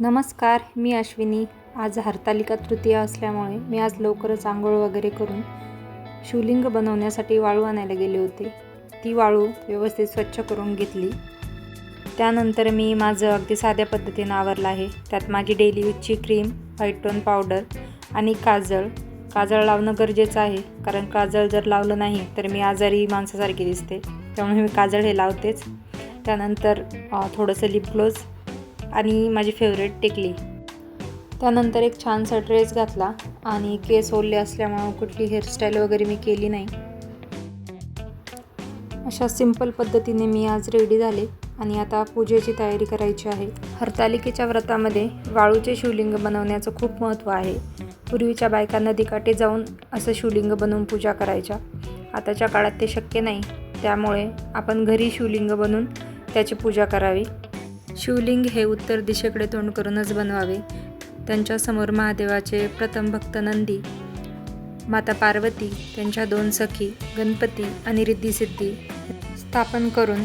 नमस्कार मी अश्विनी. आज हरतालिका तृतीया असल्यामुळे मी आज लवकरच आंघोळ वगैरे करून शिवलिंग बनवण्यासाठी वाळू आणायला गेले होते. ती वाळू व्यवस्थित स्वच्छ करून घेतली. त्यानंतर मी माझं अगदी साध्या पद्धतीनं आवरलं आहे. त्यात माझी डेली यूजची क्रीम व्हाईट टोन पावडर आणि काजळ. काजळ लावणं गरजेचं आहे. कारण काजळ जर लावलं नाही तर मी आजारी माणसासारखी दिसते. त्यामुळे मी काजळ हे लावतेच. त्यानंतर थोडंसं लिप ग्लोज आणि माझी फेवरेट टिकली. त्यानंतर एक छानसा ड्रेस घातला आणि केस ओढले असल्यामुळं कुठली हेअरस्टाईल वगैरे मी केली नाही. अशा सिंपल पद्धतीने मी आज रेडी झाले आणि आता पूजेची तयारी करायची आहे. हरतालिकेच्या व्रतामध्ये वाळूचे शिवलिंग बनवण्याचं खूप महत्त्व आहे. पूर्वीच्या बायका नदीकाठी जाऊन असं शिवलिंग बनवून पूजा करायच्या. आताच्या काळात ते शक्य नाही. त्यामुळे आपण घरी शिवलिंग बनवून त्याची पूजा करावी. शिवलिंग हे उत्तर दिशेकडे तोंड करूनच बनवावे. त्यांच्यासमोर महादेवाचे प्रथम भक्त नंदी माता पार्वती त्यांच्या दोन सखी गणपती आणि रिद्धिसिद्धी स्थापन करून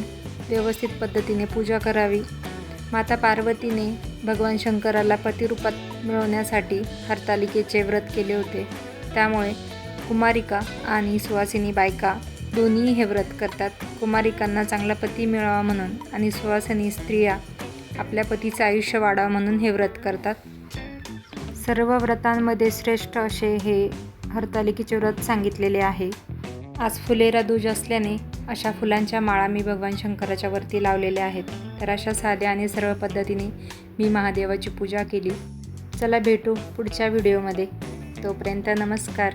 व्यवस्थित पद्धतीने पूजा करावी. माता पार्वतीने भगवान शंकराला पतिरूपात मिळवण्यासाठी हरतालिकेचे व्रत केले होते. त्यामुळे कुमारिका आणि सुवासिनी बायका दोन्ही हे व्रत करतात. कुमारिकांना चांगला पती मिळावा म्हणून आणि सुवासिनी स्त्रिया आपल्या पतीचं आयुष्य वाढावं म्हणून हे व्रत करतात. सर्व व्रतांमध्ये श्रेष्ठ असे हे हरतालिकेचे व्रत सांगितलेले आहे. आज फुलेरा दूज असल्याने अशा फुलांच्या माळा मी भगवान शंकराच्या वरती लावलेल्या आहेत. तर अशा साध्या आणि सर्व पद्धतीने मी महादेवाची पूजा केली. चला भेटू पुढच्या व्हिडिओमध्ये. तोपर्यंत नमस्कार.